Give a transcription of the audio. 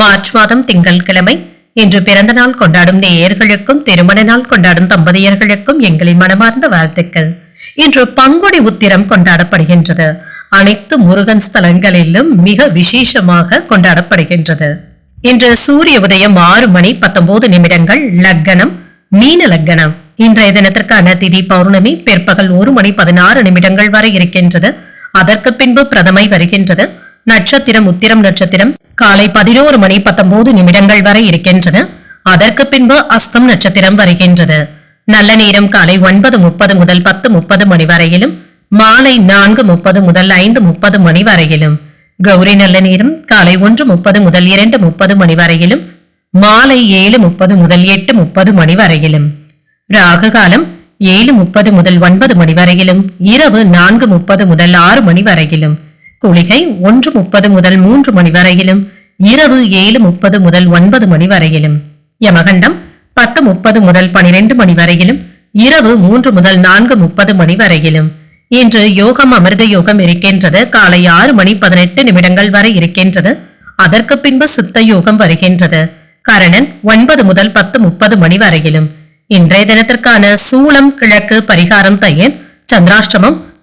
March மாதம் திங்கட்கிழமை இன்று பிறந்த நாள் கொண்டாடும் நேயர்களுக்கும் திருமண நாள் கொண்டாடும் தம்பதியர்களுக்கும் எங்களின் மனமார்ந்த வாழ்த்துக்கள். இன்று பங்குடி உத்திரம் கொண்டாடப்படுகின்றது. அனைத்து முருகன் ஸ்தலங்களிலும் மிக விசேஷமாக கொண்டாடப்படுகின்றது. இன்று சூரிய உதயம் ஆறு மணி பத்தொன்பது நிமிடங்கள் லக்கணம் மீன லக்கணம். இன்றைய தினத்திற்கான திதி பௌர்ணமி பிற்பகல் ஒரு மணி பதினாறு நிமிடங்கள் வரை இருக்கின்றது. அதற்கு பின்பு பிரதமை வருகின்றது. நட்சத்திரம் உத்திரம் நட்சத்திரம். காலை பதினோரு மணி பத்தொன்பது நிமிடங்கள் வரை இருக்கின்றது. அதற்கு பின்பு அஸ்தம் நட்சத்திரம் வருகின்றது. நல்ல நேரம் காலை ஒன்பது முப்பது முதல் பத்து முப்பது மணி வரையிலும் மாலை நான்கு முப்பது முதல் ஐந்து முப்பது மணி வரையிலும். கௌரி நல்ல நேரம் காலை ஒன்று முப்பது முதல் இரண்டு முப்பது மணி வரையிலும் மாலை ஏழு முப்பது முதல் எட்டு முப்பது மணி வரையிலும். ராகு காலம் ஏழு முப்பது முதல் ஒன்பது மணி வரையிலும் இரவு நான்கு முப்பது முதல் ஆறு மணி வரையிலும். குளிகை ஒன்று முப்பது முதல் மூன்று மணி வரையிலும் இரவு ஏழு முப்பது முதல் ஒன்பது மணி வரையிலும். யமகண்டம் பத்து முப்பது முதல் பனிரெண்டு மணி வரையிலும் இரவு மூன்று முதல் நான்கு முப்பது மணி வரையிலும். இன்று யோகம் அமிர்த யோகம் இருக்கின்றது. காலை ஆறு மணி பதினெட்டு நிமிடங்கள் வரை இருக்கின்றது. அதற்கு பின்பு சித்த யோகம் வருகின்றது. கரணன் ஒன்பது முதல் பத்து முப்பது மணி வரையிலும். இன்றைய தினத்திற்கான சூளம் கிழக்கு பரிகாரம் பையன் சந்திராஷ்டமம்